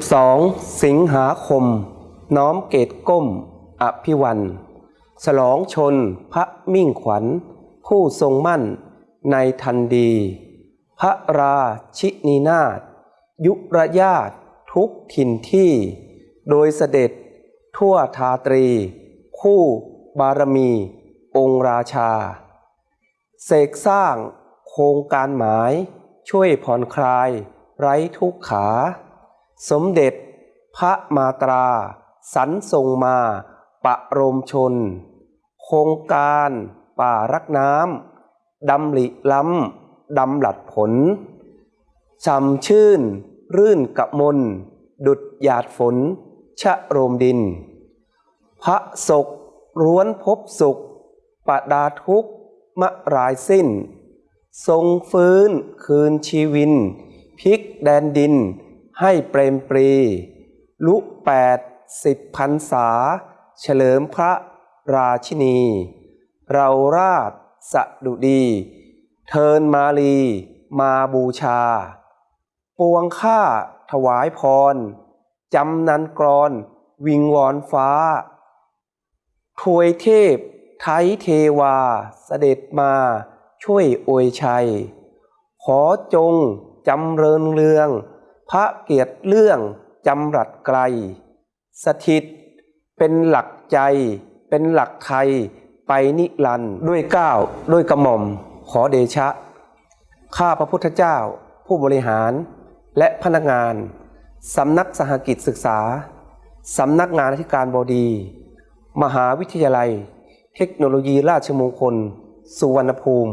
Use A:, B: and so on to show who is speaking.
A: 12 สิงหาคม น้อมเกตก้ม อภิวันฉลองชนพระมิ่งขวัญ ผู้ทรงมั่นในทันดี พระราชินีนาถยุระญาตทุกถิ่นที่ โดยเสด็จทั่วทาตรี คู่บารมี องค์ราชา เสกสร้างโครงการหมาย ช่วยผ่อนคลาย ไร้ทุกขา สมเด็จพระมาตรา สรรทรงมา ปะโรมชน โครงการป่ารักน้ำดำริล้ำดำหลัดผลช่ำชื่น รื่นกะมน ดุดหยาดฝน ชะโรมดิน พระศกร้วนพบสุขปดาทุกมะรายสิ้น ทรงฟื้นคืนชีวินพลิกแดนดิน ให้เปรมปรี ลุแปดสิบพันษา เฉลิมพระราชินี เราราชสดุดี เทินมาลี มาบูชา ปวงข้าถวายพร จำนันกรอน วิงวอนฟ้า ถวยเทพ ไทยเทวาเสด็จมา ช่วยอวยชัย ขอจงจำเริญเรือง พระเกียรติเรื่องจำรัดไกล สถิต เป็นหลักใจ เป็นหลักไทย ไปนิรันด์ด้วยก้าวด้วยกระหม่อมขอเดชะ ข้าพระพุทธเจ้า ผู้บริหารและพนักงาน สำนักสหกิจศึกษา สำนักงานอธิการบดี มหาวิทยาลัย เทคโนโลยีราชมงคล สุวรรณภูมิ